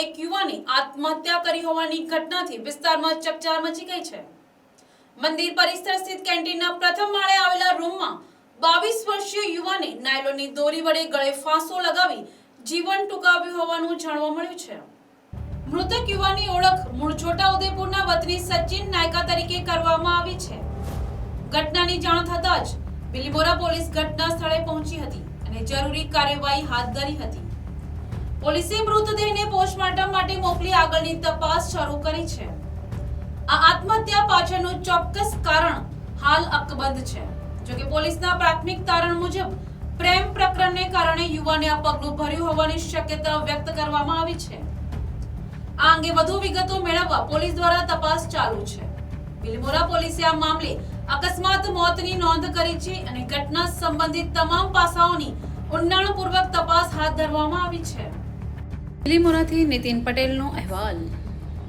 એક યુવાને આત્મહત્યા કરી હોવાની ઘટનાથી વિસ્તારમાં ચકચાર મચી ગઈ છે. મંદિર પરિસર સ્થિત કેન્ટીનના પ્રથમ માળે આવેલા રૂમમાં બાવીસ વર્ષીય યુવાને નાયલોની દોરી વડે ગળે ફાંસો લગાવી જીવન ટૂંકાવ્યું હોવાનું જાણવા મળ્યું છે. મૃતક યુવાની ઓળખ મૂળ છોટાઉદેપુરના વતની સચિન નાયકા તરીકે કરવામાં આવી છે. ઘટનાની જાણ થતાં જ બિલીમોરા પોલીસ ઘટના સ્થળે પહોંચી હતી અને જરૂરી કાર્યવાહી હાથ ધરી હતી. પોલીસે મૃતદેહને પોસ્ટમોર્ટમ મોકલી આગળની તપાસ શરૂ કરી છે. આ આત્મહત્યા પાછળનું ચોક્કસ કારણ હાલ અકબંધ છે. જોકે પોલીસના પ્રાથમિક તારણ મુજબ, પ્રેમ પ્રકરણને કારણે યુવાને આ પગલું ભર્યું હોવાની શક્યતા વ્યક્ત કરવામાં આવી છે. આ અંગે વધુ વિગતો મેળવવા પોલીસ દ્વારા તપાસ ચાલુ છે. બિલમોરા પોલીસે આ મામલે અકસ્માત મોતની નોંધ કરી છે અને ઘટના સંબંધિત તમામ પાસાઓની ઊંડાણપૂર્વક તપાસ હાથ ધરવામાં આવી છે. બિલીમોરાથી નીતિન પટેલનો અહેવાલ.